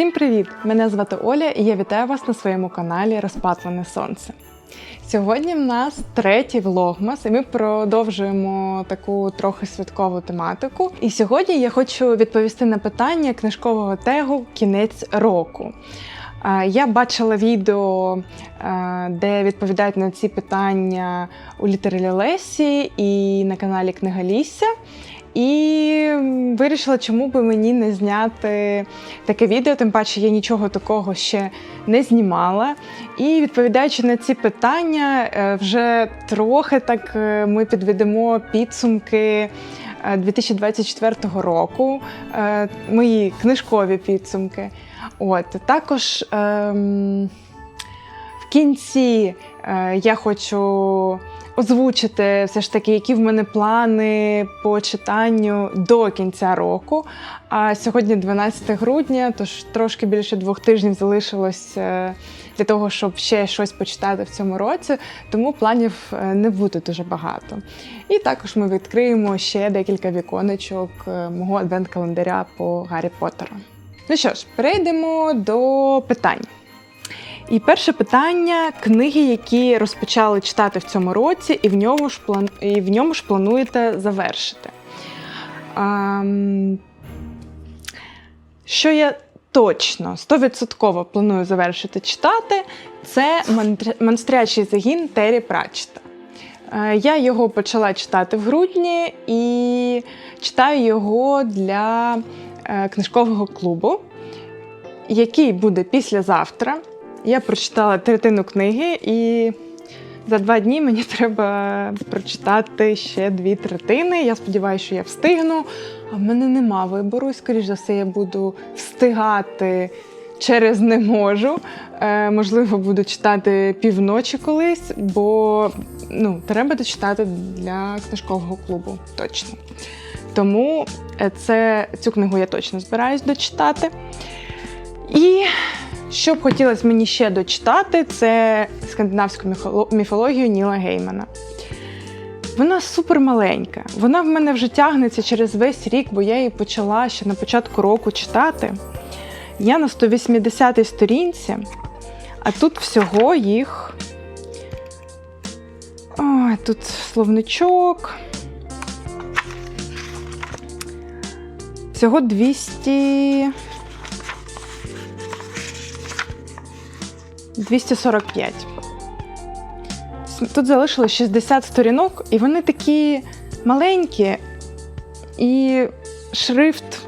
Всім привіт! Мене звати Оля і я вітаю вас на своєму каналі Розпатлене Сонце. Сьогодні в нас третій влогмас, і ми продовжуємо таку трохи святкову тематику. І сьогодні я хочу відповісти на питання книжкового тегу Кінець року. Е, Я бачила відео, е, де відповідають на ці питання у літері Лесі і на каналі Книга Лісся. І вирішила, чому би мені не зняти таке відео, тим паче я нічого такого ще не знімала. І відповідаючи на ці питання, е, вже трохи так е, ми підведемо підсумки е, 2024 року, е, мої книжкові підсумки. От також ем, кінці е, я хочу озвучити все ж таки, які в мене плани по читанню до кінця року. А сьогодні 12 грудня, тож трошки більше двох тижнів залишилось е, для того, щоб ще щось почитати в цьому році, тому планів е, не буде дуже багато. І також ми відкриємо ще декілька віконечок мого адвент-календаря по Гаррі Поттеру. Ну що ж, перейдемо до питань. І перше питання книги, які розпочали читати в цьому році, і в ньому ж план... і в ньому ж плануєте завершити. Ам... Що я точно 100% планую завершити читати, це монстрячий загін Террі Пратчета. Е, Я його почала читати в грудні і читаю його для е, книжкового клубу, який буде післязавтра. Я прочитала третину книги, і за два дні мені треба прочитати ще дві третини. Я сподіваюся, що я встигну. А в мене нема вибору, і, скоріш за все, я буду встигати через не можу. Е, можливо, буду читати півночі колись, бо ну, треба дочитати для книжкового клубу точно. Тому е, це, цю книгу я точно збираюсь дочитати. І що б хотілося мені ще дочитати, це скандинавську міфологію Ніла Геймана. Вона супер маленька. Вона в мене вже тягнеться через весь рік, бо я її почала ще на початку року читати. Я на 180-й сторінці, а тут всього їх. Ой, тут словничок. Всього 200. 245. Тут залишилось 60 сторінок, і вони такі маленькі, і шрифт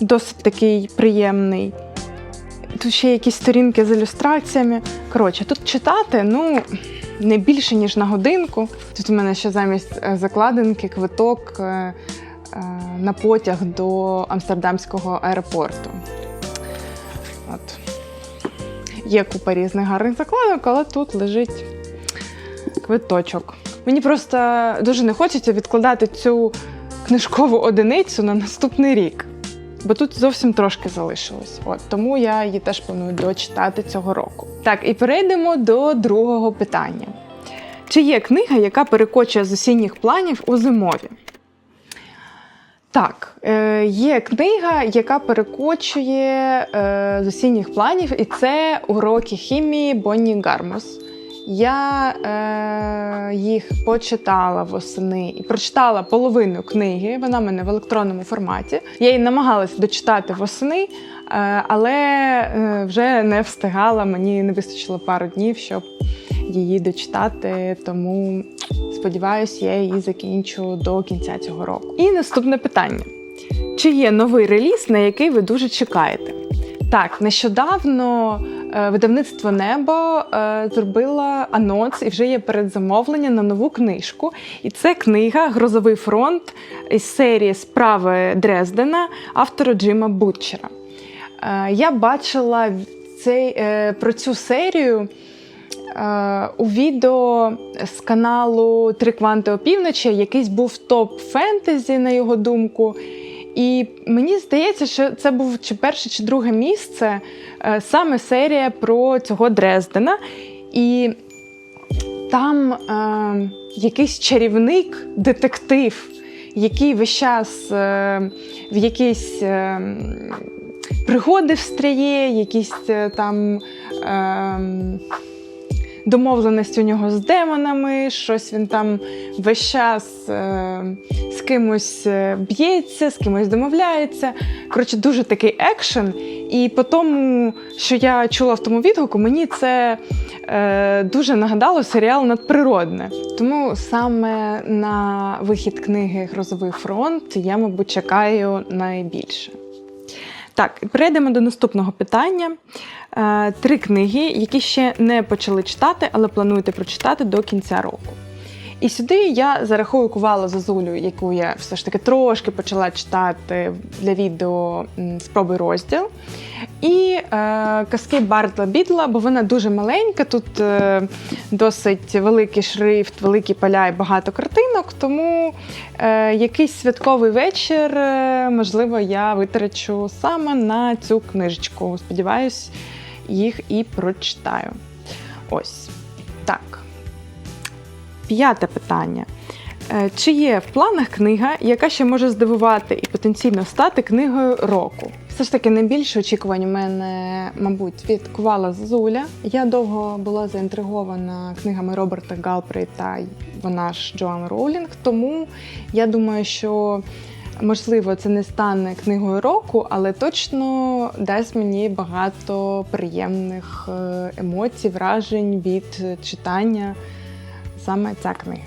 досить такий приємний. Тут ще якісь сторінки з ілюстраціями. Коротше, тут читати, ну, не більше, ніж на годинку. Тут у мене ще замість е, закладинки квиток е, е, на потяг до Амстердамського аеропорту. Є купа різних гарних закладок, але тут лежить квиточок. Мені просто дуже не хочеться відкладати цю книжкову одиницю на наступний рік, бо тут зовсім трошки залишилось. От тому я її теж планую дочитати цього року. Так, і перейдемо до другого питання: чи є книга, яка перекочує з осінніх планів у зимові? Так, е, є книга, яка перекочує е, з осінніх планів, і це уроки хімії Бонні Гармус. Я е, їх почитала восени і прочитала половину книги. Вона в мене в електронному форматі. Я її намагалась дочитати восени, е, але е, вже не встигала. Мені не вистачило пару днів, щоб її дочитати. Тому сподіваюся, я її закінчу до кінця цього року. І наступне питання: чи є новий реліз, на який ви дуже чекаєте? Так, нещодавно е, видавництво Небо е, зробило анонс і вже є передзамовлення на нову книжку. І це книга Грозовий фронт із серії Справи Дрездена автора Джима Бутчера. Е, я бачила цей, про цю серію у відео з каналу Три кванти опівночі. Якийсь був топ фентезі, на його думку. І мені здається, що це був чи перше, чи друге місце е, саме серія про цього Дрездена. І там е, якийсь чарівник, детектив, який весь час е, в якійсь е, пригоди встряє, якісь е, там. Е, Домовленість у нього з демонами, щось він там весь час е, з кимось е, б'ється, з кимось домовляється. Коротше, дуже такий екшен. І по тому, що я чула в тому відгуку, мені це е, дуже нагадало серіал надприродне. Тому саме на вихід книги Грозовий фронт я, мабуть, чекаю найбільше. Так, перейдемо до наступного питання. Е, Три книги, які ще не почали читати, але плануєте прочитати до кінця року. І сюди я зарахую кувалу Зазулю, яку я все ж таки трошки почала читати для відео м, спробуй розділ. І е, казки Бартла Бідла, бо вона дуже маленька. Тут е, досить великий шрифт, великі поля і багато картинок. Тому е, якийсь святковий вечір, е, можливо, я витрачу саме на цю книжечку. Сподіваюсь, їх і прочитаю. Ось. П'яте питання. Е, Чи є в планах книга, яка ще може здивувати і потенційно стати книгою року? Все ж таки найбільше очікувань у мене, мабуть, від Кувала Зозуля. Я довго була заінтригована книгами Роберта Галпрейта, вона ж Джоан Роулінг. Тому я думаю, що можливо це не стане книгою року, але точно дасть мені багато приємних е, емоцій, вражень від читання саме ця книга.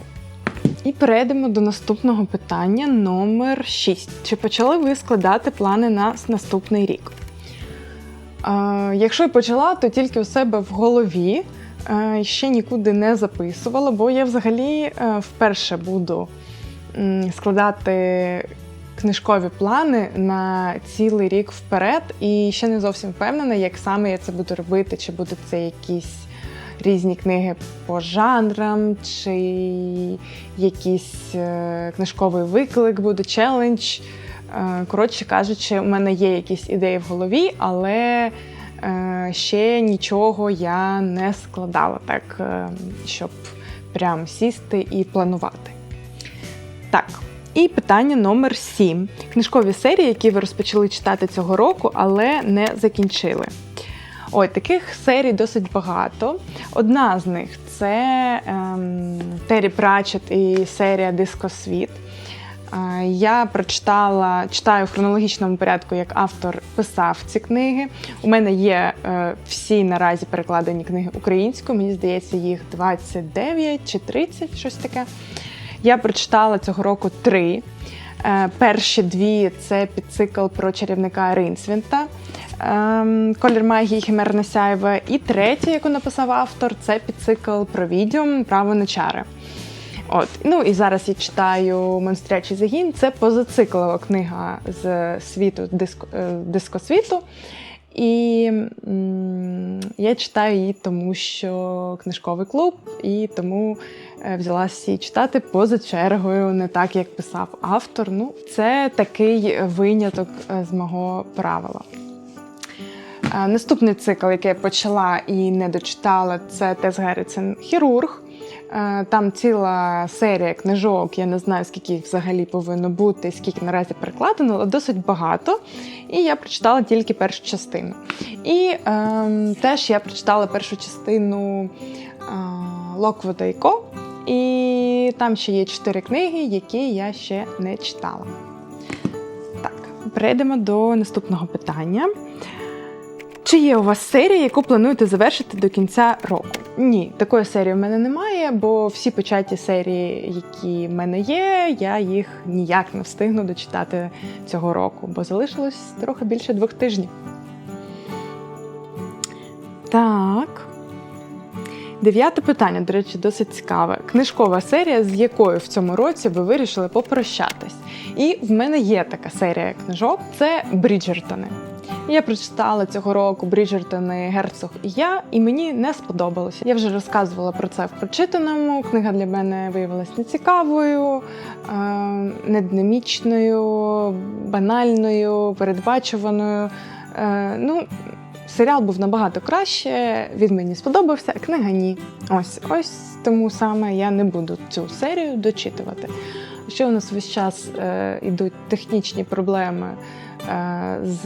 І перейдемо до наступного питання номер 6. Чи почали ви складати плани на наступний рік? Е, якщо я почала, то тільки у себе в голові. Е, ще нікуди не записувала, бо я взагалі е, вперше буду складати книжкові плани на цілий рік вперед. І ще не зовсім впевнена, як саме я це буду робити, чи будуть це якісь різні книги по жанрам, чи якийсь е, книжковий виклик буде, челендж. Е, Коротше кажучи, у мене є якісь ідеї в голові, але е, ще нічого я не складала так, щоб прям сісти і планувати. Так. І питання номер 7. Книжкові серії, які ви розпочали читати цього року, але не закінчили. Ой, таких серій досить багато. Одна з них це ем, Террі Пратчет і серія Дискосвіт. Е, Я прочитала, читаю в хронологічному порядку, як автор писав ці книги. У мене є е, всі наразі перекладені книги українською. Мені здається, їх 29 чи 30, щось таке. Я прочитала цього року три. Е, Перші дві це підцикл про чарівника Ринсвінта. ем, Колір магії Хімерне сяйве. І третє, яку написав автор, це підцикл про відьом Право на чари. От, ну і зараз я читаю Монстрячий загін. Це позациклова книга з світу диско, е, дискосвіту. І м, я читаю її, тому що книжковий клуб, і тому взялася її читати поза чергою, не так, як писав автор. Ну, це такий виняток е, з мого правила. Е, Наступний цикл, який я почала і не дочитала, це Тес Герріцен Хірург. Е, Там ціла серія книжок, я не знаю, скільки їх взагалі повинно бути, скільки наразі перекладено, але досить багато. І я прочитала тільки першу частину. І ем, теж я прочитала першу частину е, Локвуда і Ко. І там ще є чотири книги, які я ще не читала. Так, перейдемо до наступного питання. Чи є у вас серія, яку плануєте завершити до кінця року? Ні, такої серії в мене немає, бо всі початі серії, які в мене є, я їх ніяк не встигну дочитати цього року, бо залишилось трохи більше двох тижнів. Так. Дев'яте питання, до речі, досить цікаве. Книжкова серія, з якою в цьому році ви вирішили попрощатись. І в мене є така серія книжок це Бріджертони. Я прочитала цього року Бріджертони Герцог і я, і мені не сподобалося. Я вже розказувала про це в прочитаному. Книга для мене виявилася нецікавою, е, нединамічною, банальною, передбачуваною. Е, Ну, серіал був набагато краще, він мені сподобався, а книга ні. Ось ось тому саме я не буду цю серію дочитувати. Ще у нас весь час е, йдуть технічні проблеми е, з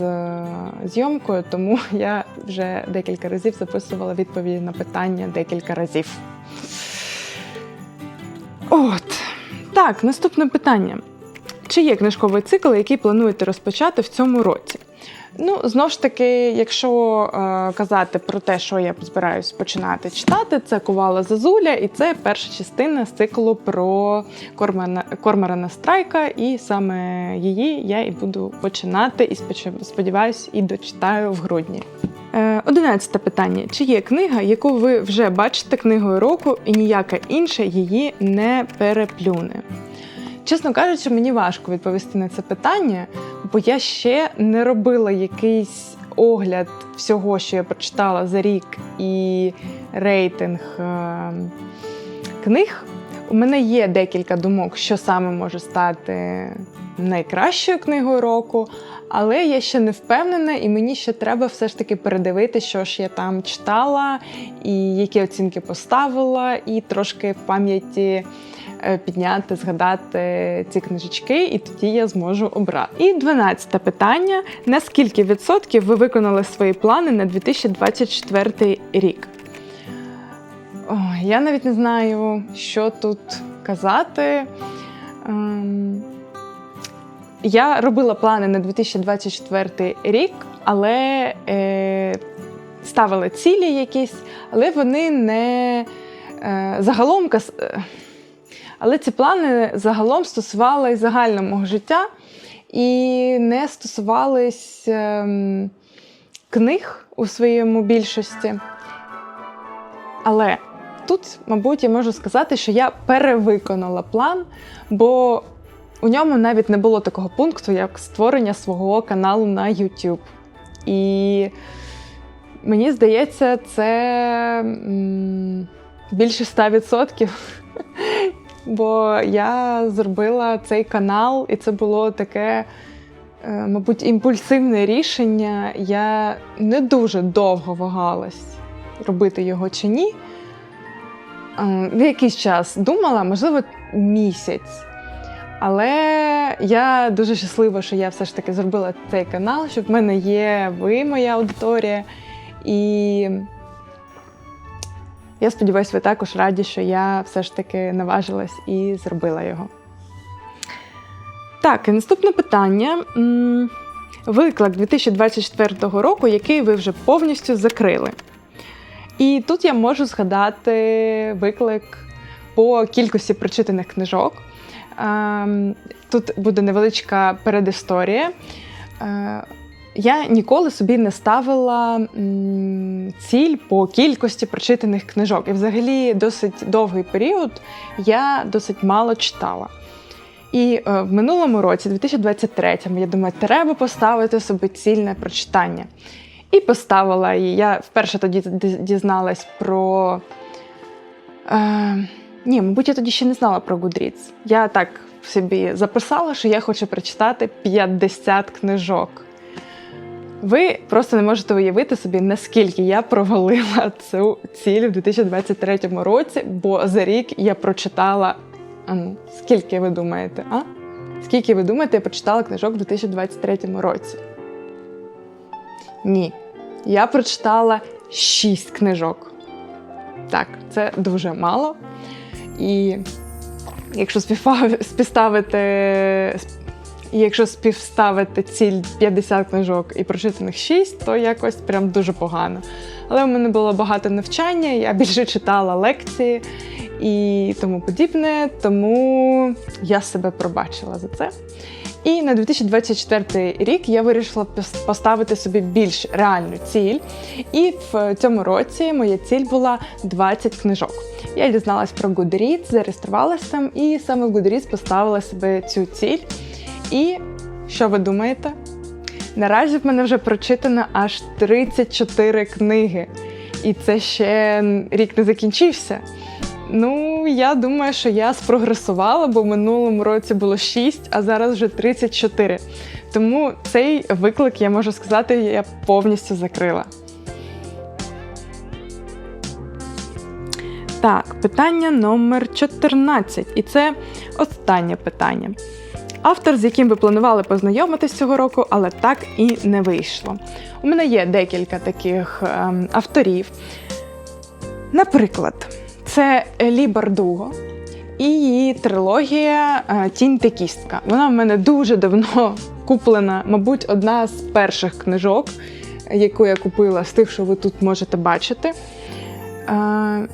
зйомкою, тому я вже декілька разів записувала відповіді на питання декілька разів. От. Так, наступне питання. Чи є книжковий цикл, який плануєте розпочати в цьому році? Ну, знову ж таки, якщо е, казати про те, що я збираюсь починати читати, це Кувала Зазуля, і це перша частина з циклу про Кормана, Корморана Страйка, і саме її я і буду починати, і сподіваюсь, і дочитаю в грудні. Е, Одинадцяте питання: чи є книга, яку ви вже бачите книгою року, і ніяка інша її не переплюне? Чесно кажучи, мені важко відповісти на це питання, бо я ще не робила якийсь огляд всього, що я прочитала за рік, і рейтинг е, книг. У мене є декілька думок, що саме може стати найкращою книгою року, але я ще не впевнена, і мені ще треба все ж таки передивити, що ж я там читала, і які оцінки поставила, і трошки в пам'яті підняти, згадати ці книжечки, і тоді я зможу обрати. І дванадцяте питання: на скільки відсотків ви виконали свої плани на 2024 рік? Ой, я навіть не знаю, що тут казати. Ем, я робила плани на 2024 рік, але е, ставила цілі якісь, але вони не е, загалом е, але ці плани загалом стосувались загально мого життя і не стосувались ем, книг у своєму більшості. Але тут, мабуть, я можу сказати, що я перевиконала план, бо у ньому навіть не було такого пункту, як створення свого каналу на YouTube. І мені здається, це більше 100%. Бо я зробила цей канал, і це було таке, е, мабуть, імпульсивне рішення. Я не дуже довго вагалась, робити його чи ні. Е, В якийсь час думала, можливо, місяць. Але я дуже щаслива, що я все ж таки зробила цей канал, що в мене є ви, моя аудиторія. І я сподіваюся, ви також раді, що я все ж таки наважилась і зробила його. Так, і наступне питання. Виклик 2024 року, який ви вже повністю закрили. І тут я можу згадати виклик по кількості прочитаних книжок. Ем, Тут буде невеличка передісторія. Я ніколи собі не ставила ціль по кількості прочитаних книжок. І взагалі досить довгий період я досить мало читала. І е, в минулому році, 2023-му, я думаю, треба поставити собі ціль на прочитання. І поставила її. Я вперше тоді ді- дізналась про. Е, ні, мабуть, я тоді ще не знала про Goodreads. Я так собі записала, що я хочу прочитати 50 книжок. Ви просто не можете уявити собі, наскільки я провалила цю ціль в 2023 році, бо за рік я прочитала. А ну, скільки ви думаєте? А? Скільки ви думаєте, я прочитала книжок в 2023 році? Ні. Я прочитала 6 книжок. Так, це дуже мало. І якщо співставити, і якщо співставити ціль 50 книжок і прочитаних 6, то якось прям дуже погано. Але у мене було багато навчання, я більше читала лекції і тому подібне, тому я себе пробачила за це. І на 2024 рік я вирішила поставити собі більш реальну ціль. І в цьому році моя ціль була 20 книжок. Я дізналась про Goodreads, зареєструвалася там, і саме в Goodreads поставила себе цю ціль. І що ви думаєте? Наразі в мене вже прочитано аж 34 книги. І це ще рік не закінчився. Ну, я думаю, що я спрогресувала, бо в минулому році було 6, а зараз вже 34. Тому цей виклик, я можу сказати, я повністю закрила. Так, питання номер 14. І це Останнє питання. Автор, з яким ви планували познайомитись цього року, але так і не вийшло. У мене є декілька таких ем, авторів. Наприклад, це Елі Бардуго і її трилогія е, Тінь та кістка. Вона в мене дуже давно куплена, мабуть, одна з перших книжок, яку я купила з тих, що ви тут можете бачити.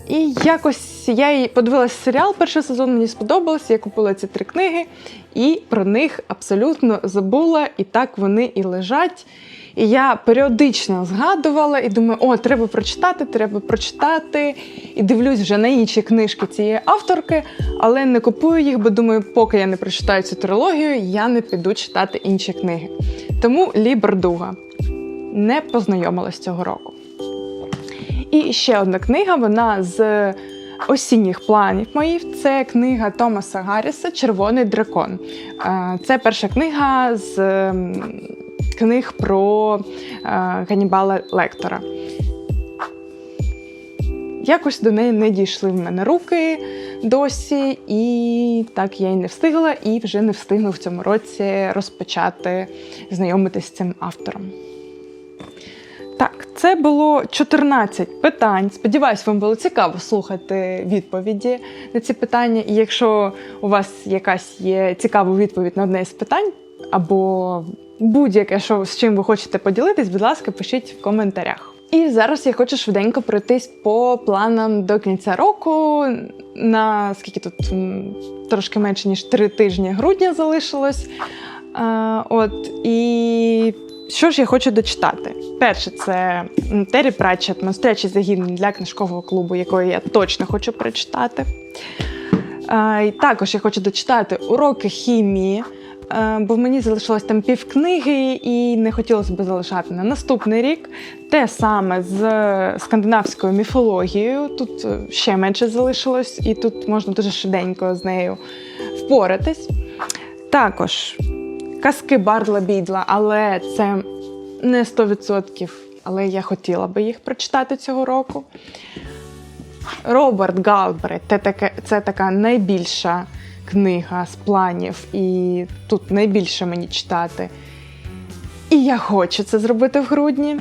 І якось я її подивилася серіал, перший сезон мені сподобався. Я купила ці три книги, і про них абсолютно забула, і так вони і лежать. І я періодично згадувала і думаю, о, треба прочитати, треба прочитати. І дивлюсь вже на інші книжки цієї авторки, але не купую їх, бо думаю, поки я не прочитаю цю трилогію, я не піду читати інші книги. Тому Лі Бердуга не познайомилась цього року. І ще одна книга, вона з осінніх планів моїх. Це книга Томаса Гарріса Червоний дракон. Е, Це перша книга з книг про е, Ганнібала Лектора. Якось до неї не дійшли в мене руки досі, і так я й не встигла, і вже не встигну в цьому році розпочати знайомитись з цим автором. Так, це було 14 питань. Сподіваюсь, вам було цікаво слухати відповіді на ці питання. І якщо у вас якась є цікава відповідь на одне з питань, або будь-яке, що з чим ви хочете поділитись, будь ласка, пишіть в коментарях. І зараз я хочу швиденько пройтись по планам до кінця року. На скільки тут трошки менше ніж три тижні грудня залишилось. А, от і що ж я хочу дочитати? Перше, це Террі Пратчет «Монстрячий загін для книжкового клубу, якої я точно хочу прочитати. І також я хочу дочитати уроки хімії, е, бо мені залишилось там півкниги, і не хотілося б залишати на наступний рік. Те саме з скандинавською міфологією. Тут е, ще менше залишилось, і тут можна дуже швиденько з нею впоратись. Також казки Бардла Бідла, але це не 100%, але я хотіла би їх прочитати цього року. Роберт Галбрет це, це така найбільша книга з планів, і тут найбільше мені читати. І я хочу це зробити в грудні.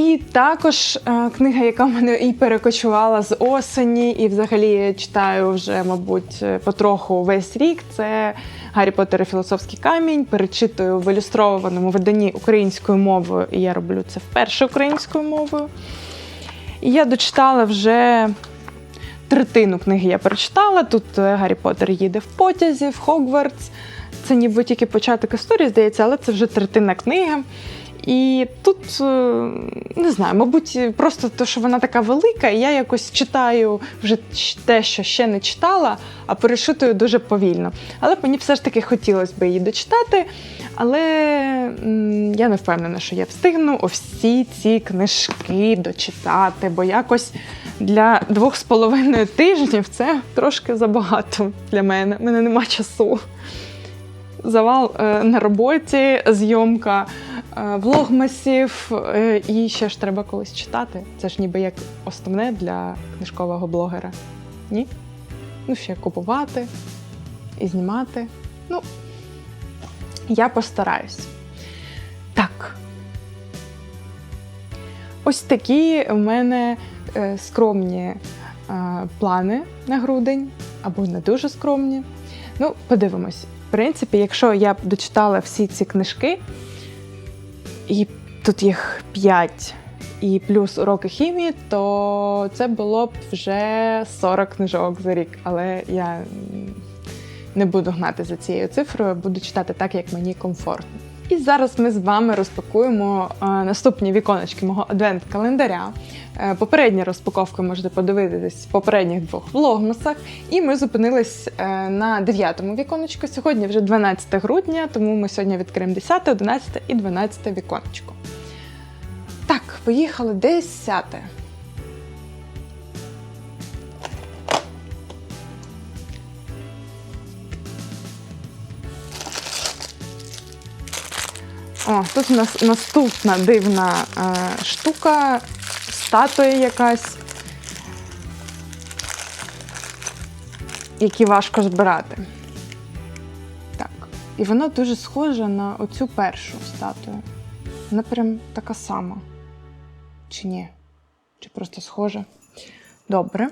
І також е, книга, яка мене і перекочувала з осені, і взагалі я читаю вже, мабуть, е, потроху весь рік. Це Гаррі Поттер і філософський камінь. Перечитую в ілюстрованому виданні українською мовою, і я роблю це вперше українською мовою. І я дочитала вже третину книги я прочитала. Тут е, Гаррі Поттер їде в потязі, в Хогвартс. Це ніби тільки початок історії, здається, але це вже третина книги. І тут е, не знаю, мабуть, просто те, що вона така велика, і я якось читаю вже те, що ще не читала, а перешитую дуже повільно. Але мені все ж таки хотілося б її дочитати. Але я не впевнена, що я встигну всі ці книжки дочитати, бо якось для двох з половиною тижнів це трошки забагато для мене. У мене нема часу. Завал е, на роботі, зйомка е, влогмасів, е, і ще ж треба колись читати. Це ж ніби як основне для книжкового блогера. Ні? Ну, ще купувати і знімати. Ну, я постараюсь. Так. Ось такі в мене е, скромні плани на грудень, або не дуже скромні. Ну, подивимось. В принципі, якщо я б дочитала всі ці книжки, і тут їх 5, і плюс уроки хімії, то це було б вже 40 книжок за рік. Але я не буду гнати за цією цифрою, буду читати так, як мені комфортно. І зараз ми з вами розпакуємо е, наступні віконечки мого адвент-календаря. Е, попередні розпаковки можете подивитись в попередніх двох влогмасах. І ми зупинились е, на дев'ятому віконечку. Сьогодні вже 12 грудня, тому ми сьогодні відкриємо 10, 11 і 12 віконечко. Так, поїхали 10. О, тут у нас наступна дивна е, штука, статуя якась, які важко збирати. І вона дуже схожа на оцю першу статую. Вона прям така сама. Чи ні? Чи просто схожа? Добре.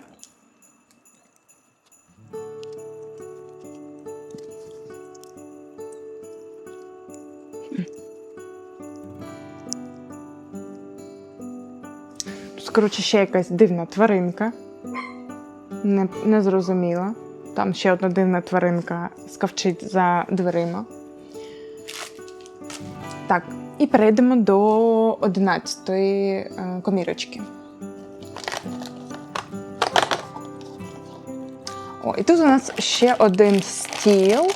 Коротше, ще якась дивна тваринка. Не, не зрозуміла. Там ще одна дивна тваринка скавчить за дверима. Так, і перейдемо до 11-ї е, комірочки. О, і тут у нас ще один стіл.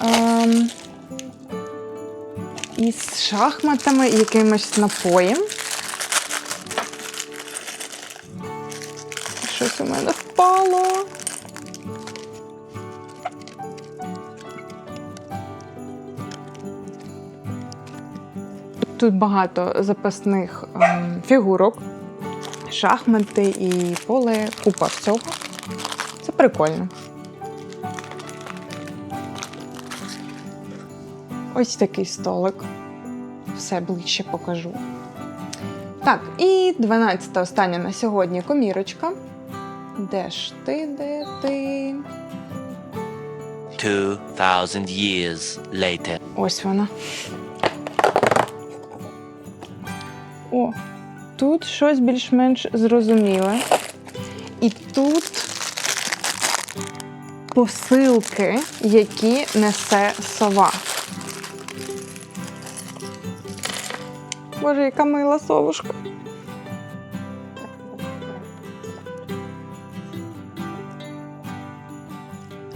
Ем, із шахматами і якимось напоєм. У мене впало. Тут багато запасних ем, фігурок, шахмати і поле, купа всього. Це прикольно. Ось такий столик. Все ближче покажу. Так, і 12 остання на сьогодні комірочка. Де ж ти, де ти? 2,000 years later. Ось вона. О, тут щось більш-менш зрозуміле. І тут посилки, які несе сова. Боже, яка мила совушка.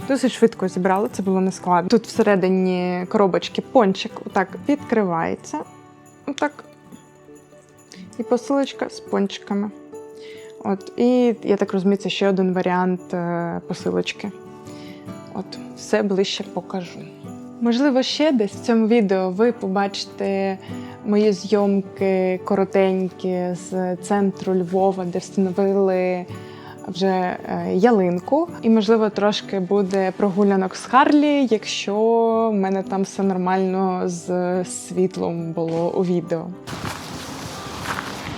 Досить швидко зібрали, це було нескладно. Тут всередині коробочки пончик отак відкривається. Отак. І посилочка з пончиками. От, і я так розумію, це ще один варіант е, посилочки. От, все ближче покажу. Можливо, ще десь в цьому відео ви побачите мої зйомки коротенькі з центру Львова, де встановили вже е, ялинку. І, можливо, трошки буде прогулянок з Харлі, якщо в мене там все нормально з світлом було у відео.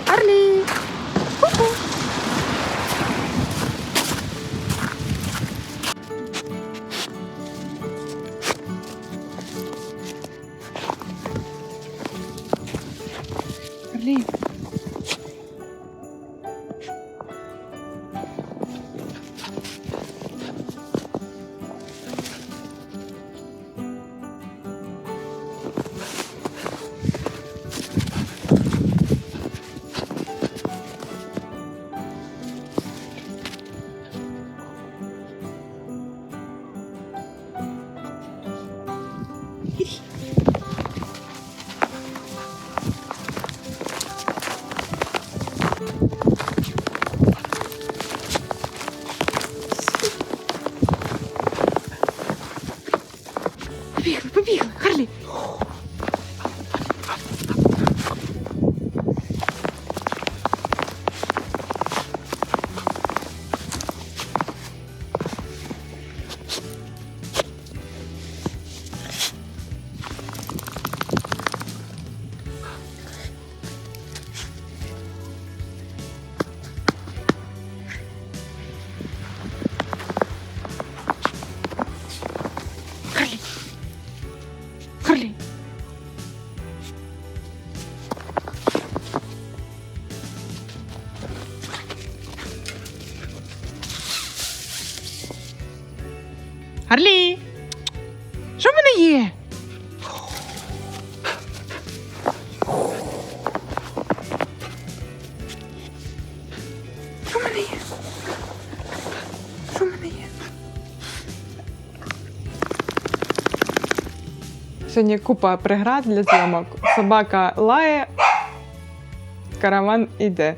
Харлі! Харлі! Що в мене є? Що в мене є? Що в мене є? Сьогодні купа преград для зйомок. Собака лає, караван іде.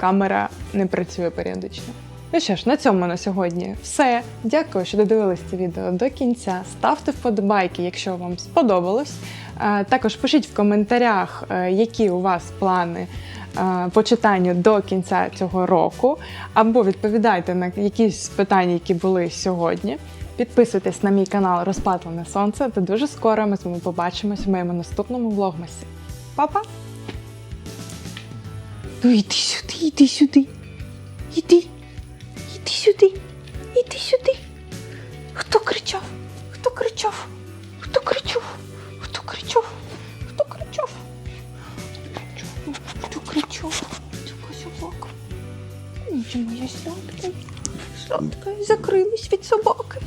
Камера не працює періодично. Ну що ж, на цьому на сьогодні все. Дякую, що додивились це відео до кінця. Ставте вподобайки, якщо вам сподобалось. Е, Також пишіть в коментарях, е, які у вас плани е, по читанню до кінця цього року, або відповідайте на якісь питання, які були сьогодні. Підписуйтесь на мій канал Розпатлене Сонце, та дуже скоро ми з вами побачимось в моєму наступному влогмасі. Па-па! Ну іди сюди, іди сюди. Іди. Іди сюди. Іди сюди. Хто кричав? Хто кричав? Хто кричав? Хто кричав? Хто кричав? Хто кричав? Собака. Моя сладка. Сладка. Закрилась від собаки.